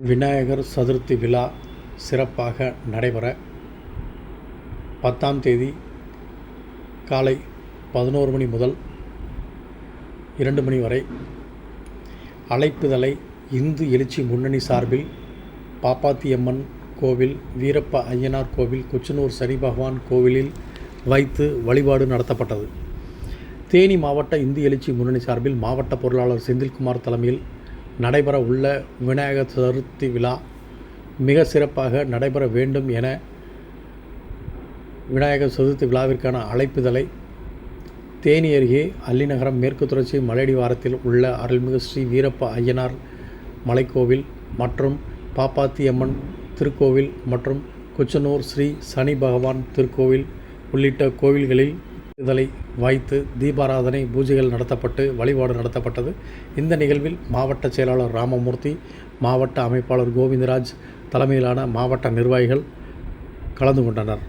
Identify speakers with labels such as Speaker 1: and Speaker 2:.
Speaker 1: விநாயகர் சதுர்த்தி விழா சிறப்பாக நடைபெற பத்தாம் தேதி காலை பதினோரு மணி முதல் இரண்டு மணி வரை அழைப்புதலை இந்து எழுச்சி முன்னணி சார்பில் பாப்பாத்தியம்மன் கோவில் வீரப்ப ஐயனார் கோவில் கொச்சனூர் சனி பகவான் கோவிலில் வைத்து வழிபாடு நடத்தப்பட்டது. தேனி மாவட்ட இந்து எழுச்சி முன்னணி சார்பில் மாவட்ட பொருளாளர் செந்தில்குமார் தலைமையில் நடைபெற உள்ள விநாயகர் சதுர்த்தி விழா மிக சிறப்பாக நடைபெற வேண்டும் என விநாயகர் சதுர்த்தி விழாவிற்கான அழைப்புதலை தேனி அருகே அல்லிநகரம் மேற்கு தொடர்ச்சி மலையடி வாரத்தில் உள்ள அருள்மிகு ஸ்ரீ வீரப்ப ஐயனார் மலைக்கோவில் மற்றும் பாப்பாத்தியம்மன் திருக்கோவில் மற்றும் குச்சனூர் ஸ்ரீ சனி பகவான் திருக்கோவில் உள்ளிட்ட கோவில்களில் இதழை வைத்து தீபாராதனை பூஜைகள் நடத்தப்பட்டு வழிபாடு நடத்தப்பட்டது. இந்த நிகழ்வில் மாவட்ட செயலாளர் ராமமூர்த்தி மாவட்ட அமைப்பாளர் கோவிந்தராஜ் தலைமையிலான மாவட்ட நிர்வாகிகள் கலந்து கொண்டனர்.